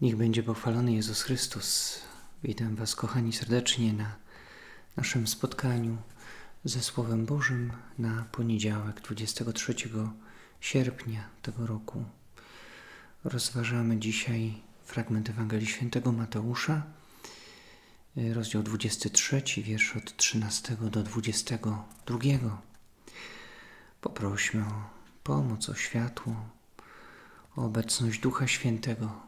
Niech będzie pochwalony Jezus Chrystus. Witam Was, kochani, serdecznie na naszym spotkaniu ze Słowem Bożym na poniedziałek 23 sierpnia tego roku. Rozważamy dzisiaj fragment Ewangelii Świętego Mateusza, rozdział 23, wiersz od 13 do 22. Poprośmy o pomoc, o światło, o obecność Ducha Świętego,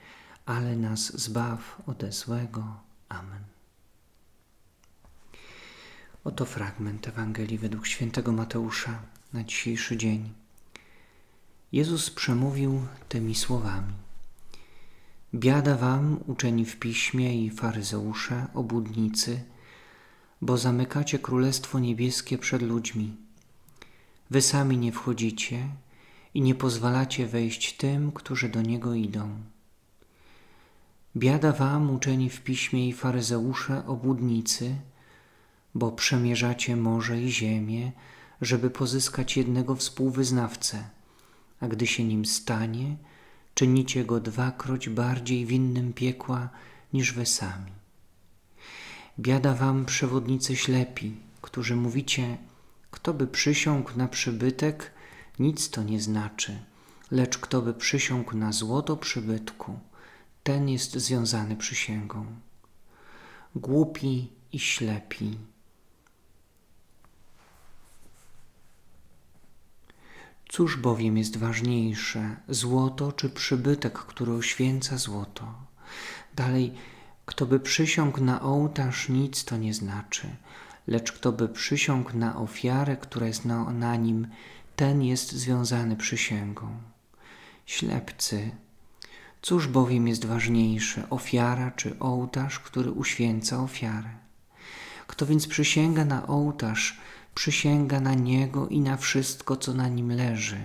ale nas zbaw ode złego. Amen. Oto fragment Ewangelii według świętego Mateusza na dzisiejszy dzień. Jezus przemówił tymi słowami. Biada wam, uczeni w piśmie i faryzeusze, obłudnicy, bo zamykacie Królestwo Niebieskie przed ludźmi. Wy sami nie wchodzicie i nie pozwalacie wejść tym, którzy do Niego idą. Biada wam, uczeni w piśmie i faryzeusze, obłudnicy, bo przemierzacie morze i ziemię, żeby pozyskać jednego współwyznawcę, a gdy się nim stanie, czynicie go dwakroć bardziej winnym piekła niż wy sami. Biada wam, przewodnicy ślepi, którzy mówicie, kto by przysiągł na przybytek, nic to nie znaczy, lecz kto by przysiągł na złoto przybytku, ten jest związany przysięgą. Głupi i ślepi. Cóż bowiem jest ważniejsze, złoto czy przybytek, który oświęca złoto? Dalej, kto by przysiągł na ołtarz, nic to nie znaczy, lecz kto by przysiągł na ofiarę, która jest na, na nim, ten jest związany przysięgą. Ślepcy, Cóż bowiem jest ważniejsze, ofiara czy ołtarz, który uświęca ofiarę? Kto więc przysięga na ołtarz, przysięga na niego i na wszystko, co na nim leży,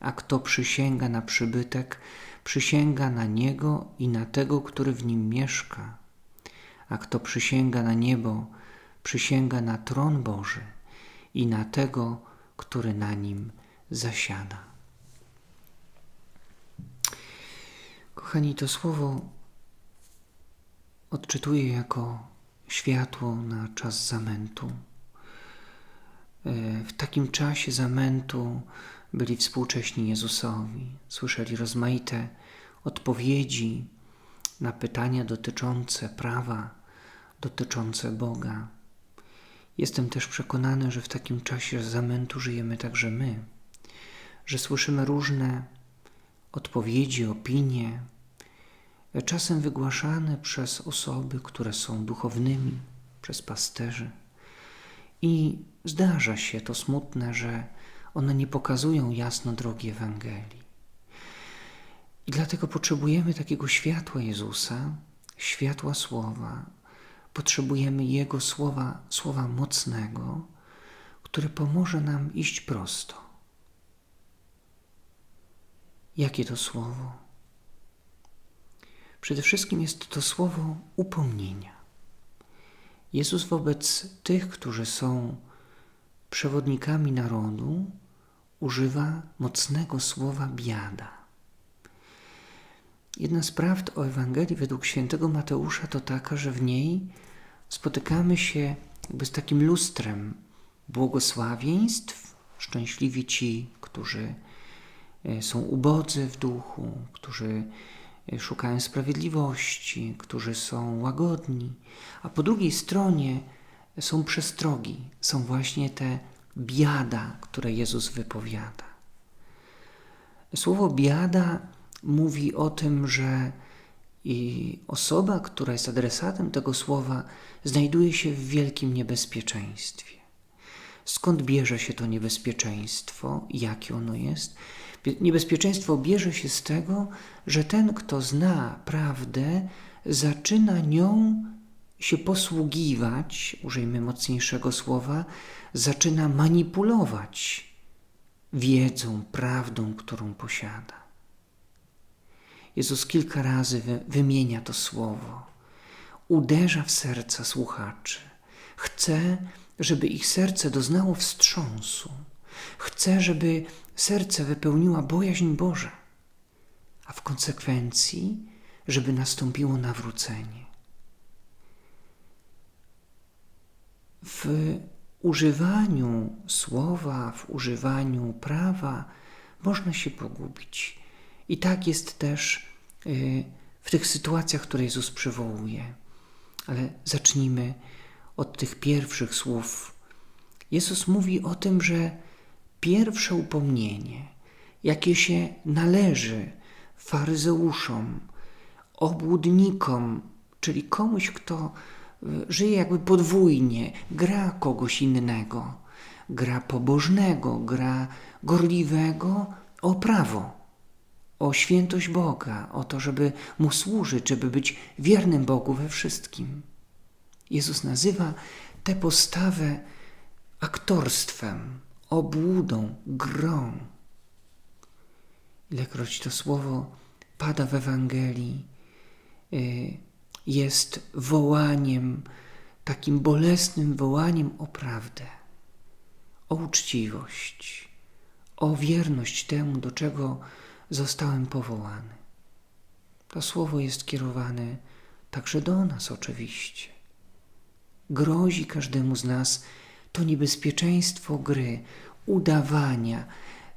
a kto przysięga na przybytek, przysięga na niego i na tego, który w nim mieszka. A kto przysięga na niebo, przysięga na tron Boży i na tego, który na nim zasiada. Kochani, to słowo odczytuję jako światło na czas zamętu. E, w takim czasie zamętu byli współcześni Jezusowi, słyszeli rozmaite odpowiedzi na pytania dotyczące prawa, dotyczące Boga. Jestem też przekonany, że w takim czasie zamętu żyjemy także my, że słyszymy różne odpowiedzi, opinie, czasem wygłaszane przez osoby, które są duchownymi, przez pasterzy. I zdarza się to smutne, że one nie pokazują jasno drogi Ewangelii. I dlatego potrzebujemy takiego światła Jezusa, światła Słowa. Potrzebujemy Jego Słowa, Słowa mocnego, które pomoże nam iść prosto. Jakie to słowo? Przede wszystkim jest to słowo upomnienia. Jezus wobec tych, którzy są przewodnikami narodu, używa mocnego słowa biada. Jedna z prawd o Ewangelii według świętego Mateusza to taka, że w niej spotykamy się jakby z takim lustrem błogosławieństw, szczęśliwi ci, którzy E, są ubodzy w duchu, którzy szukają sprawiedliwości, którzy są łagodni, a po drugiej stronie są przestrogi, są właśnie te biada, które Jezus wypowiada. Słowo biada mówi o tym, że osoba, która jest adresatem tego słowa, znajduje się w wielkim niebezpieczeństwie. Skąd bierze się to niebezpieczeństwo? Jakie ono jest? Niebezpieczeństwo bierze się z tego, że ten, kto zna prawdę, zaczyna nią się posługiwać, użyjmy mocniejszego słowa, zaczyna manipulować wiedzą, prawdą, którą posiada. Jezus kilka razy wymienia to słowo, uderza w serca słuchaczy. Chce, żeby ich serce doznało wstrząsu. Chce, żeby serce wypełniła bojaźń Boża, a w konsekwencji, żeby nastąpiło nawrócenie. W używaniu słowa, w używaniu prawa można się pogubić. I tak jest też y, w tych sytuacjach, które Jezus przywołuje. Ale zacznijmy od tych pierwszych słów. Jezus mówi o tym, że pierwsze upomnienie, jakie się należy faryzeuszom, obłudnikom, czyli komuś, kto y, żyje jakby podwójnie, gra kogoś innego, gra pobożnego, gra gorliwego o prawo, o świętość Boga, o to, żeby Mu służyć, żeby być wiernym Bogu we wszystkim. Jezus nazywa tę postawę aktorstwem, obłudą, grą. Ilekroć to słowo pada w Ewangelii, y, jest wołaniem, takim bolesnym wołaniem o prawdę, o uczciwość, o wierność temu, do czego zostałem powołany. To słowo jest kierowane także do nas, oczywiście. Grozi każdemu z nas to niebezpieczeństwo gry, udawania,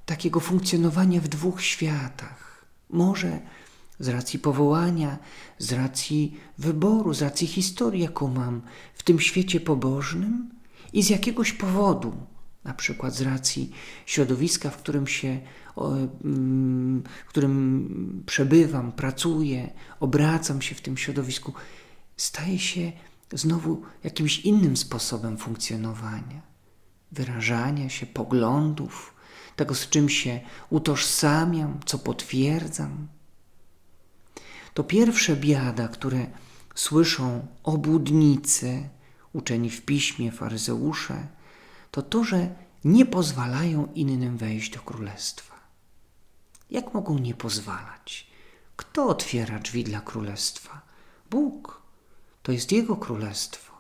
takiego funkcjonowania w dwóch światach. Może z racji powołania, z racji wyboru, z racji historii, jaką mam w tym świecie pobożnym i z jakiegoś powodu, na przykład z racji środowiska, w którym się, mm, w którym przebywam, pracuję, obracam się w tym środowisku, staje się znowu jakimś innym sposobem funkcjonowania, wyrażania się, poglądów, tego z czym się utożsamiam, co potwierdzam. To pierwsze biada, które słyszą obłudnicy, uczeni w piśmie, faryzeusze, to to, że nie pozwalają innym wejść do królestwa. Jak mogą nie pozwalać? Kto otwiera drzwi dla królestwa? Bóg to jest Jego królestwo.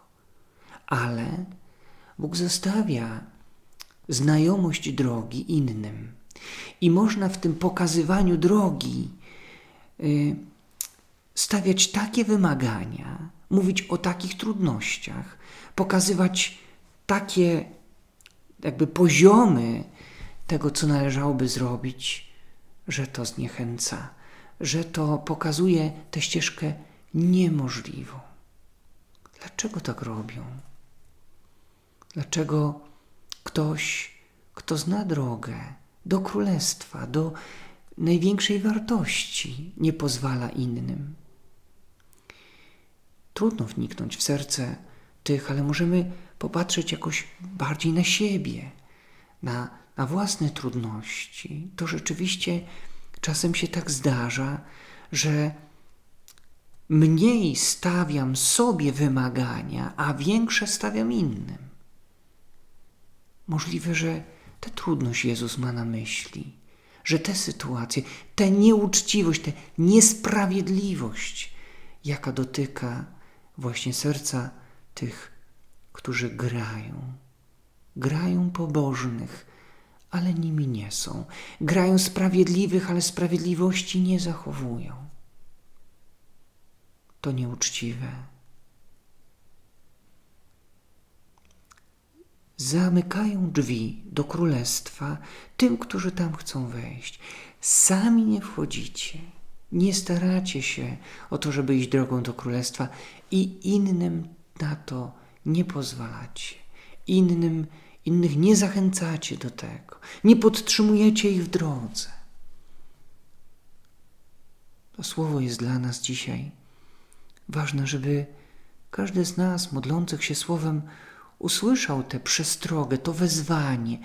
Ale Bóg zostawia znajomość drogi innym. I można w tym pokazywaniu drogi y, stawiać takie wymagania, mówić o takich trudnościach, pokazywać takie jakby poziomy tego, co należałoby zrobić, że to zniechęca, że to pokazuje tę ścieżkę niemożliwą. Dlaczego tak robią? Dlaczego ktoś, kto zna drogę do królestwa, do największej wartości, nie pozwala innym? Trudno wniknąć w serce tych, ale możemy popatrzeć jakoś bardziej na siebie, na, na własne trudności. To rzeczywiście czasem się tak zdarza, że mniej stawiam sobie wymagania, a większe stawiam innym. Możliwe, że tę trudność Jezus ma na myśli, że te sytuacje, tę nieuczciwość, tę niesprawiedliwość, jaka dotyka właśnie serca tych, którzy grają, grają pobożnych, ale nimi nie są, grają sprawiedliwych, ale sprawiedliwości nie zachowują to nieuczciwe. Zamykają drzwi do królestwa tym, którzy tam chcą wejść. Sami nie wchodzicie, nie staracie się o to, żeby iść drogą do królestwa i innym na to nie pozwalacie. Innym, innych nie zachęcacie do tego, nie podtrzymujecie ich w drodze. To słowo jest dla nas dzisiaj Ważne, żeby każdy z nas modlących się Słowem usłyszał tę przestrogę, to wezwanie,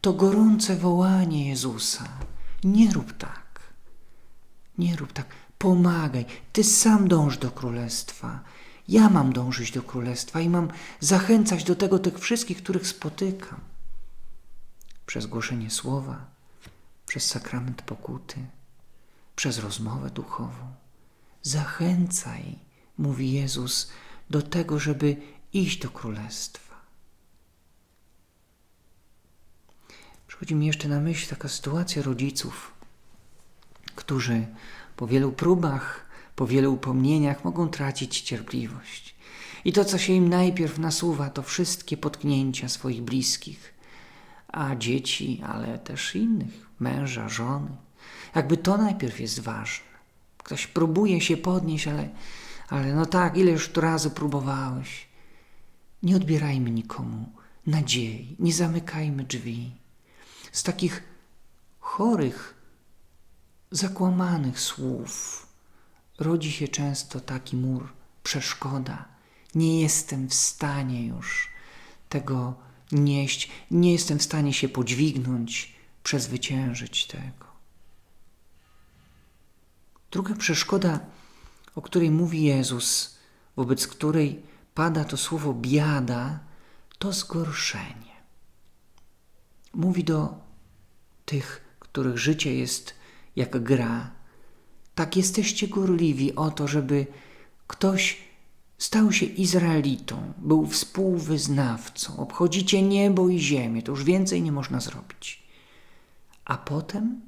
to gorące wołanie Jezusa. Nie rób tak. Nie rób tak. pomagaj, Ty sam dąż do królestwa. Ja mam dążyć do królestwa i mam zachęcać do tego tych wszystkich, których spotykam. Przez głoszenie słowa, przez sakrament pokuty, przez rozmowę duchową. Zachęcaj, mówi Jezus, do tego, żeby iść do królestwa. Przychodzi mi jeszcze na myśl taka sytuacja rodziców, którzy po wielu próbach, po wielu upomnieniach mogą tracić cierpliwość. I to, co się im najpierw nasuwa, to wszystkie potknięcia swoich bliskich, a dzieci, ale też innych, męża, żony. Jakby to najpierw jest ważne. Ktoś próbuje się podnieść, ale, ale no tak, ile już to razy próbowałeś. Nie odbierajmy nikomu nadziei, nie zamykajmy drzwi. Z takich chorych, zakłamanych słów rodzi się często taki mur, przeszkoda. Nie jestem w stanie już tego nieść, nie jestem w stanie się podźwignąć, przezwyciężyć tego. Druga przeszkoda, o której mówi Jezus, wobec której pada to słowo biada, to zgorszenie. Mówi do tych, których życie jest jak gra. Tak jesteście gorliwi o to, żeby ktoś stał się Izraelitą, był współwyznawcą. Obchodzicie niebo i ziemię, to już więcej nie można zrobić. A potem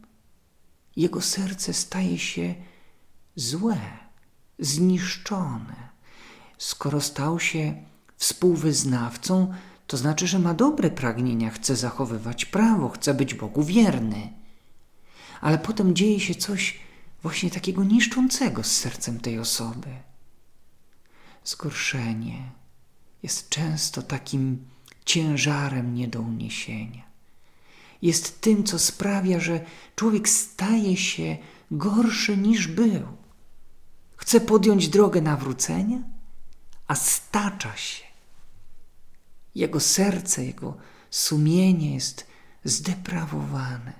jego serce staje się złe, zniszczone. Skoro stał się współwyznawcą, to znaczy, że ma dobre pragnienia, chce zachowywać prawo, chce być Bogu wierny. Ale potem dzieje się coś właśnie takiego niszczącego z sercem tej osoby. Zgorszenie jest często takim ciężarem nie do uniesienia. Jest tym, co sprawia, że człowiek staje się gorszy niż był. Chce podjąć drogę nawrócenia, a stacza się. Jego serce, jego sumienie jest zdeprawowane.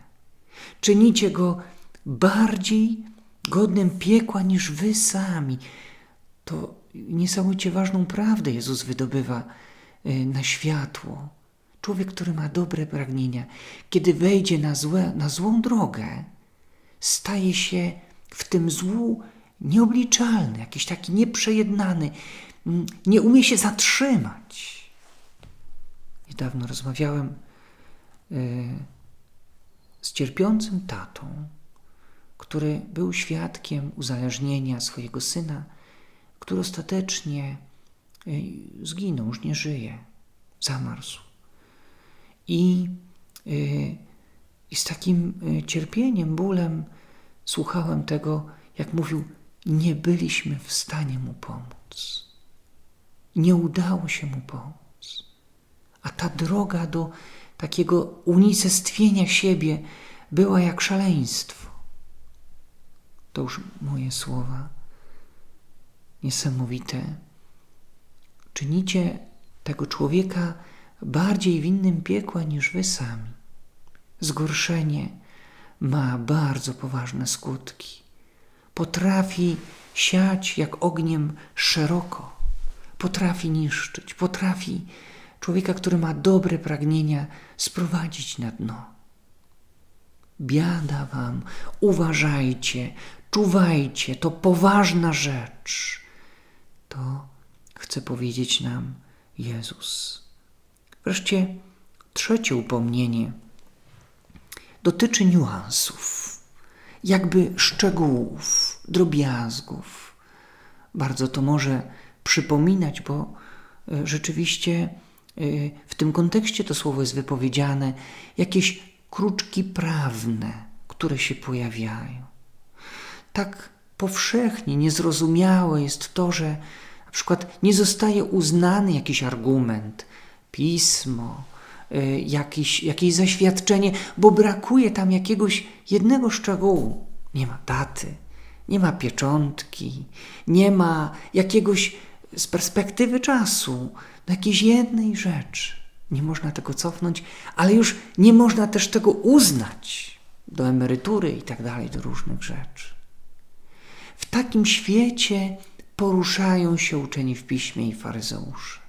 Czynicie go bardziej godnym piekła niż wy sami. To niesamowicie ważną prawdę Jezus wydobywa y, na światło. Człowiek, który ma dobre pragnienia, kiedy wejdzie na, złe, na złą drogę, staje się w tym złu nieobliczalny, jakiś taki nieprzejednany, mm, nie umie się zatrzymać. Niedawno rozmawiałem y, z cierpiącym tatą, który był świadkiem uzależnienia swojego syna, który ostatecznie y, zginął, już nie żyje, zamarzł. I, y, i z takim cierpieniem, bólem słuchałem tego, jak mówił: Nie byliśmy w stanie mu pomóc. Nie udało się mu pomóc. A ta droga do takiego unicestwienia siebie była jak szaleństwo. To już moje słowa niesamowite. Czynicie tego człowieka bardziej winnym piekła niż wy sami. Zgorszenie ma bardzo poważne skutki. Potrafi siać jak ogniem szeroko, potrafi niszczyć, potrafi człowieka, który ma dobre pragnienia, sprowadzić na dno. Biada wam, uważajcie, czuwajcie, to poważna rzecz. To chce powiedzieć nam Jezus. Wreszcie trzecie upomnienie dotyczy niuansów, jakby szczegółów, drobiazgów. Bardzo to może przypominać, bo e, rzeczywiście Y, w tym kontekście to słowo jest wypowiedziane, jakieś kruczki prawne, które się pojawiają. Tak powszechnie niezrozumiałe jest to, że na przykład nie zostaje uznany jakiś argument, pismo, jakiś, jakieś zaświadczenie, bo brakuje tam jakiegoś jednego szczegółu. Nie ma daty, nie ma pieczątki, nie ma jakiegoś z perspektywy czasu do jakiejś jednej rzeczy. Nie można tego cofnąć, ale już nie można też tego uznać do emerytury i tak dalej, do różnych rzeczy. W takim świecie poruszają się uczeni w piśmie i faryzeusze.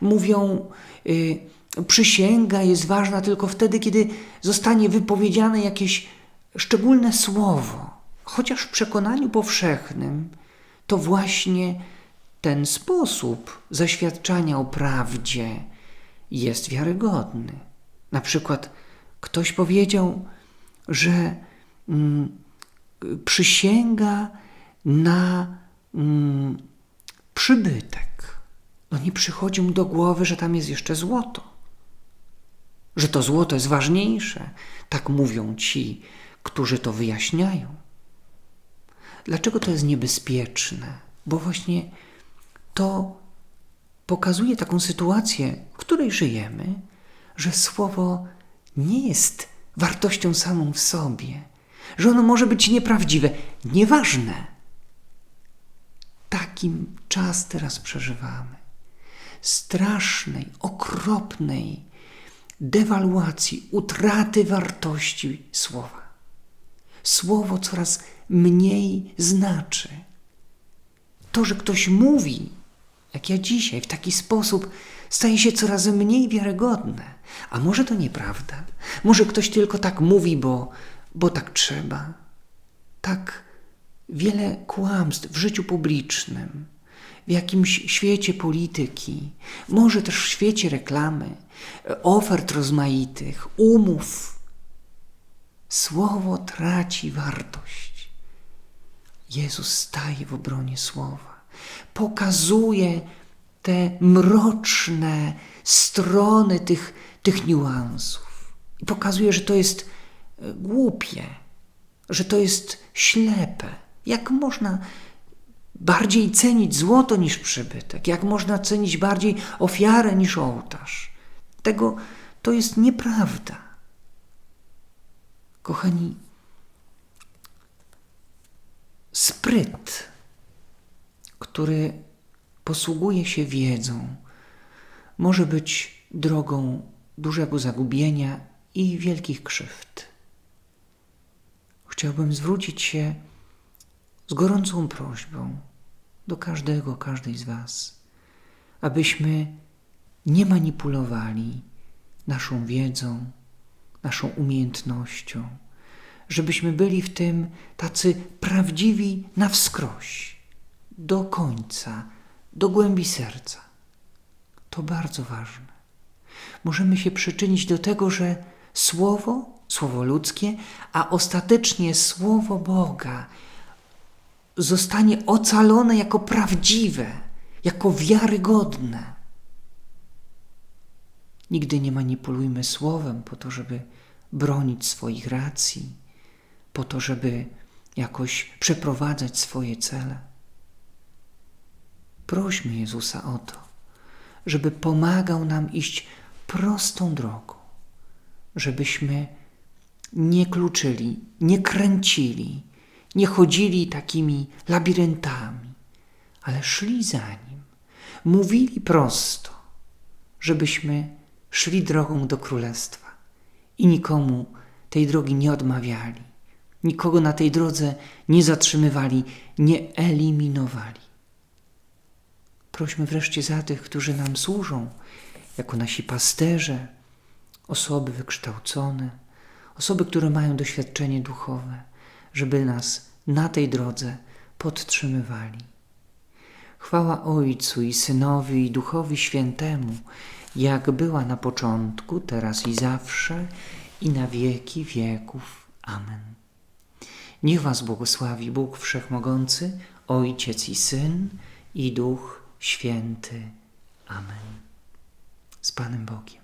Mówią, y, przysięga jest ważna tylko wtedy, kiedy zostanie wypowiedziane jakieś szczególne słowo. Chociaż w przekonaniu powszechnym to właśnie ten sposób zaświadczania o prawdzie jest wiarygodny. Na przykład ktoś powiedział, że mm, przysięga na mm, przybytek. No nie przychodzi mu do głowy, że tam jest jeszcze złoto. Że to złoto jest ważniejsze. Tak mówią ci, którzy to wyjaśniają. Dlaczego to jest niebezpieczne? Bo właśnie to pokazuje taką sytuację, w której żyjemy, że słowo nie jest wartością samą w sobie, że ono może być nieprawdziwe, nieważne. Takim czas teraz przeżywamy. Strasznej, okropnej dewaluacji, utraty wartości słowa. Słowo coraz mniej znaczy. To, że ktoś mówi, jak ja dzisiaj, w taki sposób, staje się coraz mniej wiarygodne. A może to nieprawda? Może ktoś tylko tak mówi, bo, bo tak trzeba? Tak wiele kłamstw w życiu publicznym, w jakimś świecie polityki, może też w świecie reklamy, ofert rozmaitych, umów. Słowo traci wartość. Jezus staje w obronie słowa, pokazuje te mroczne strony tych, tych niuansów i pokazuje, że to jest e, głupie, że to jest ślepe. Jak można bardziej cenić złoto niż przybytek? Jak można cenić bardziej ofiarę niż ołtarz? Tego to jest nieprawda. Kochani, spryt, który posługuje się wiedzą, może być drogą dużego zagubienia i wielkich krzywd. Chciałbym zwrócić się z gorącą prośbą do każdego, każdej z Was, abyśmy nie manipulowali naszą wiedzą, naszą umiejętnością, żebyśmy byli w tym tacy prawdziwi na wskroś, do końca, do głębi serca. To bardzo ważne. Możemy się przyczynić do tego, że słowo, słowo ludzkie, a ostatecznie słowo Boga zostanie ocalone jako prawdziwe, jako wiarygodne. Nigdy nie manipulujmy słowem po to, żeby bronić swoich racji, po to, żeby jakoś przeprowadzać swoje cele. Prośmy Jezusa o to, żeby pomagał nam iść prostą drogą, żebyśmy nie kluczyli, nie kręcili, nie chodzili takimi labiryntami, ale szli za nim, mówili prosto, żebyśmy szli drogą do królestwa i nikomu tej drogi nie odmawiali, nikogo na tej drodze nie zatrzymywali, nie eliminowali. Prośmy wreszcie za tych, którzy nam służą, jako nasi pasterze, osoby wykształcone, osoby, które mają doświadczenie duchowe, żeby nas na tej drodze podtrzymywali. Chwała Ojcu i Synowi i Duchowi Świętemu, jak była na początku, teraz i zawsze, i na wieki wieków. Amen. Niech Was błogosławi Bóg Wszechmogący, Ojciec i Syn, i Duch Święty. Amen. Z Panem Bogiem.